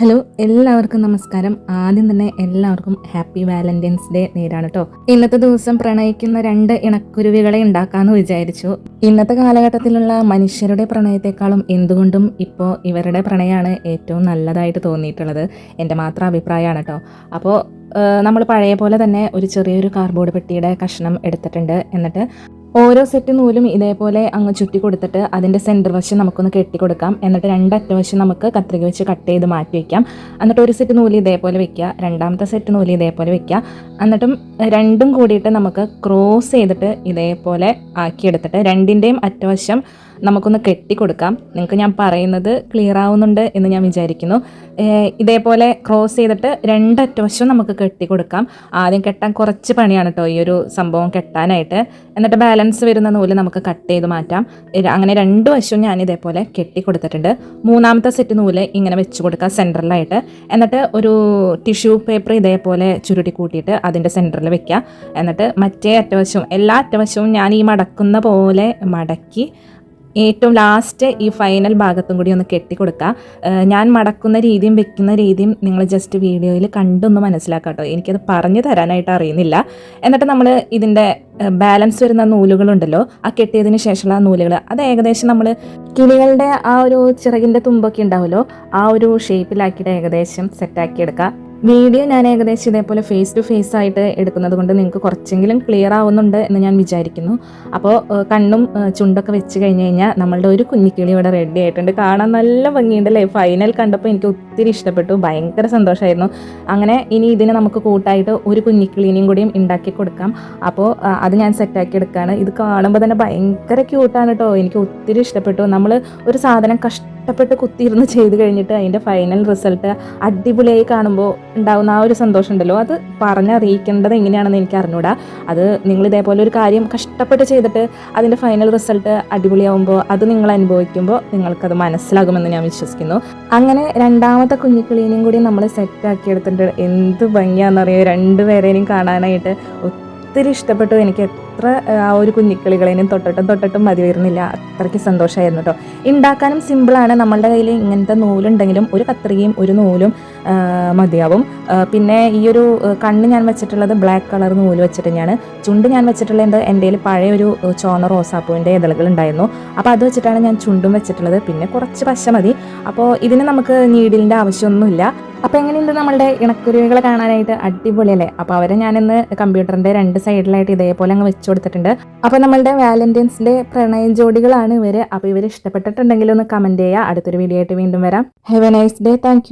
Hello എല്ലാവർക്കും നമസ്കാരം. ആദ്യം തന്നെ എല്ലാവർക്കും ഹാപ്പി വാലന്റൈൻസ് ഡേ നേരാണ് കേട്ടോ ഇന്നത്തെ ദിവസം പ്രണയിക്കുന്ന രണ്ട് ഇണക്കുരുവികളെ ഉണ്ടാക്കാമെന്ന് വിചാരിച്ചു. ഇന്നത്തെ കാലഘട്ടത്തിലുള്ള മനുഷ്യരുടെ പ്രണയത്തെക്കാളും എന്തുകൊണ്ടും ഇപ്പോൾ ഇവരുടെ പ്രണയമാണ് ഏറ്റവും നല്ലതായിട്ട് തോന്നിയിട്ടുള്ളത്. എന്റെ മാത്രം അഭിപ്രായമാണ് കേട്ടോ അപ്പോൾ നമ്മൾ പഴയ പോലെ തന്നെ ഒരു ചെറിയൊരു കാർഡ്ബോർഡ് പെട്ടിയുടെ കഷ്ണം എടുത്തിട്ടുണ്ട്. എന്നിട്ട് ഓരോ സെറ്റ് നൂലും ഇതേപോലെ അങ്ങ് ചുറ്റി കൊടുത്തിട്ട് അതിന്റെ സെന്റർ വശം നമുക്കൊന്ന് കെട്ടി കൊടുക്കാം എന്നിട്ട് രണ്ടറ്റ വശം നമുക്ക് കത്രിക വെച്ച് കട്ട് ചെയ്ത് മാറ്റി വയ്ക്കാം എന്നിട്ട് ഒരു സെറ്റ് നൂൽ ഇതേപോലെ വെക്കുക. രണ്ടാമത്തെ സെറ്റ് നൂൽ ഇതേപോലെ വെക്കുക. എന്നിട്ടും രണ്ടും കൂടിയിട്ട് നമുക്ക് ക്രോസ് ചെയ്തിട്ട് ഇതേപോലെ ആക്കിയെടുത്തിട്ട് രണ്ടിന്റെയും അറ്റവശം നമുക്കൊന്ന് കെട്ടി കൊടുക്കാം നിങ്ങൾക്ക് ഞാൻ പറയുന്നത് ക്ലിയർ ആവുന്നുണ്ട് എന്ന് ഞാൻ വിചാരിക്കുന്നു. ഇതേപോലെ ക്രോസ് ചെയ്തിട്ട് രണ്ടറ്റവശം നമുക്ക് കെട്ടി കൊടുക്കാം ആദ്യം കെട്ടാൻ കുറച്ച് പണിയാണ് കേട്ടോ ഈ ഒരു സംഭവം കെട്ടാനായിട്ട്. എന്നിട്ട് ബാലൻസ് വരുന്ന നൂൽ നമുക്ക് കട്ട് ചെയ്ത് മാറ്റാം. അങ്ങനെ രണ്ട് വശവും ഞാൻ ഇതേപോലെ കെട്ടി കൊടുത്തിട്ടുണ്ട്. മൂന്നാമത്തെ സെറ്റ് നൂൽ ഇങ്ങനെ വെച്ച് കൊടുക്കുക സെന്ററിലായിട്ട് എന്നിട്ട് ഒരു ടിഷ്യൂ പേപ്പർ ഇതേപോലെ ചുരുട്ടി കൂട്ടിയിട്ട് അതിന്റെ സെന്ററിൽ വെക്കുക. എന്നിട്ട് മറ്റേ അറ്റവശവും എല്ലാ അറ്റവശവും ഞാൻ ഈ മടക്കുന്ന പോലെ മടക്കി ഏറ്റവും ലാസ്റ്റ് ഈ ഫൈനൽ ഭാഗത്തും കൂടി ഒന്ന് കെട്ടിക്കൊടുക്കുക ഞാൻ മടക്കുന്ന രീതിയും വെക്കുന്ന രീതിയും നിങ്ങൾ ജസ്റ്റ് വീഡിയോയിൽ കണ്ടൊന്ന് മനസ്സിലാക്കാം കേട്ടോ എനിക്കത് പറഞ്ഞു തരാനായിട്ട് അറിയുന്നില്ല. എന്നിട്ട് നമ്മൾ ഇതിന്റെ ബാലൻസ് വരുന്ന നൂലുകളുണ്ടല്ലോ ആ കെട്ടിയതിന് ശേഷമുള്ള നൂലുകൾ അത് ഏകദേശം നമ്മൾ കിളികളുടെ ആ ഒരു ചിറകിന്റെ തുമ്പൊക്കെ ഉണ്ടാവുമല്ലോ ആ ഒരു ഷേപ്പിലാക്കിയിട്ട് ഏകദേശം സെറ്റാക്കി എടുക്കുക വീഡിയോ ഞാൻ ഏകദേശം ഇതേപോലെ ഫേസ് ടു ഫേസ് ആയിട്ട് എടുക്കുന്നത് കൊണ്ട് നിങ്ങൾക്ക് കുറച്ചെങ്കിലും ക്ലിയർ ആവുന്നുണ്ട് എന്ന് ഞാൻ വിചാരിക്കുന്നു. അപ്പോൾ കണ്ണും ചുണ്ടൊക്കെ വെച്ച് കഴിഞ്ഞ് കഴിഞ്ഞാൽ നമ്മളുടെ ഒരു കുഞ്ഞിക്കിളി ഇവിടെ റെഡി ആയിട്ടുണ്ട്. കാണാൻ നല്ല ഭംഗിയുണ്ട് അല്ലേ ഫൈനൽ കണ്ടപ്പോൾ എനിക്ക് ഒത്തിരി ഇഷ്ടപ്പെട്ടു. ഭയങ്കര സന്തോഷമായിരുന്നു അങ്ങനെ ഇനി ഇതിനെ നമുക്ക് കൂട്ടായിട്ട് ഒരു കുഞ്ഞിക്കിളീനെയും കൂടിയും ഉണ്ടാക്കി കൊടുക്കാം. അപ്പോൾ അത് ഞാൻ സെറ്റാക്കി എടുക്കുകയാണ് ഇത് കാണുമ്പോൾ തന്നെ ഭയങ്കര ക്യൂട്ടാണ് കേട്ടോ എനിക്ക് ഒത്തിരി ഇഷ്ടപ്പെട്ടു. നമ്മൾ ഒരു സാധനം കഷ്ടപ്പെട്ട് കുത്തിയിരുന്ന് ചെയ്ത് കഴിഞ്ഞിട്ട് അതിന്റെ ഫൈനൽ റിസൾട്ട് അടിപൊളിയായി കാണുമ്പോൾ ഉണ്ടാകുന്ന ആ ഒരു സന്തോഷം ഉണ്ടല്ലോ അത് പറഞ്ഞറിയിക്കേണ്ടത് എങ്ങനെയാണെന്ന് എനിക്ക് അറിഞ്ഞൂടാ. അത് നിങ്ങൾ ഇതേപോലെ ഒരു കാര്യം കഷ്ടപ്പെട്ട് ചെയ്തിട്ട് അതിന്റെ ഫൈനൽ റിസൾട്ട് അടിപൊളിയാവുമ്പോൾ അത് നിങ്ങൾ അനുഭവിക്കുമ്പോൾ നിങ്ങൾക്കത് മനസ്സിലാകുമെന്ന് ഞാൻ വിശ്വസിക്കുന്നു. അങ്ങനെ രണ്ടാമത്തെ കുഞ്ഞിക്കിളീനെയും കൂടി നമ്മൾ സെറ്റ് എടുത്തിട്ടുണ്ട്. എന്ത് ഭംഗിയാണെന്നറിയോ? രണ്ടുപേരേനെയും കാണാനായിട്ട് ഒത്തിരി ഇഷ്ടപ്പെട്ടു. എനിക്ക് എത്ര ആ ഒരു കുഞ്ഞിക്കിളികളേനും തൊട്ടിട്ടും തൊട്ടിട്ടും മതി വരുന്നില്ല. അത്രയ്ക്ക് സന്തോഷമായിരുന്നു കേട്ടോ ഉണ്ടാക്കാനും സിമ്പിളാണ് നമ്മളുടെ കയ്യിൽ ഇങ്ങനത്തെ നൂലുണ്ടെങ്കിലും ഒരു കത്രികയും ഒരു നൂലും മതിയാവും. പിന്നെ ഈ ഒരു കണ്ണ് ഞാൻ വെച്ചിട്ടുള്ളത് ബ്ലാക്ക് കളർ നൂൽ വെച്ചിട്ട് തന്നെയാണ്. ചുണ്ട് ഞാൻ വെച്ചിട്ടുള്ളത് എന്റെ കയ്യിൽ പഴയ ഒരു ചോന്ന റോസാപ്പൂവിന്റെ ഇതളുകൾ ഉണ്ടായിരുന്നു അപ്പോൾ അത് വെച്ചിട്ടാണ് ഞാൻ ചുണ്ടും വെച്ചിട്ടുള്ളത്. പിന്നെ കുറച്ച് പശ മതി. അപ്പോൾ ഇതിന് നമുക്ക് നീഡിലിന്റെ ആവശ്യമൊന്നുമില്ല. അപ്പോൾ എങ്ങനെയുണ്ട് നമ്മളുടെ ഇണക്കുരുവികളെ കാണാനായിട്ട്? അടിപൊളിയല്ലേ? അപ്പോൾ അവരെ ഞാനിന്ന് കമ്പ്യൂട്ടറിന്റെ രണ്ട് സൈഡിലായിട്ട് ഇതേപോലെ അങ്ങ് വെച്ച്. കൊടുത്തിട്ടുണ്ട്. അപ്പോൾ നമ്മളുടെ വാലന്റൈൻസ് ഡേ പ്രണയ ജോഡികളാണ് ഇവർ. അപ്പോൾ ഇവർ ഇഷ്ടപ്പെട്ടിട്ടുണ്ടെങ്കിൽ ഒന്ന് കമന്റ് ചെയ്യുക. അടുത്തൊരു വീഡിയോ ആയിട്ട് വീണ്ടും വരാം. Have a nice day thank